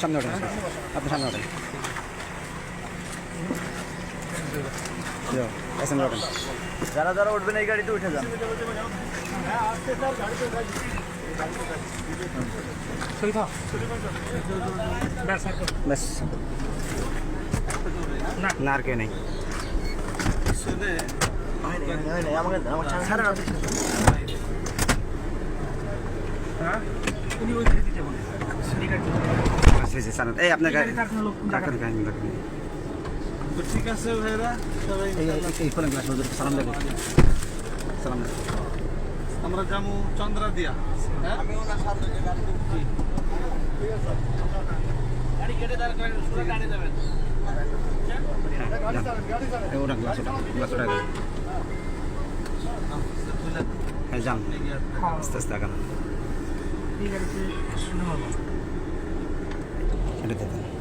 সামনে ওঠেন আপনি সামনে ওঠেন। যারা যারা উঠবেন এই গাড়িতে উঠে যান। না আর কেউ নেই। এই আপনার গাড়ি গাড়ি ঠিক আছে ভাইরা সালাম দেবো সালাম আমরা যাব চন্দ্রা দিয়া হ্যাঁ এই ওটা গ্লাস ওটা গ্লাস ওটা হ্যাঁ যান। আস্তে আস্তে আগান। এটা দেবেন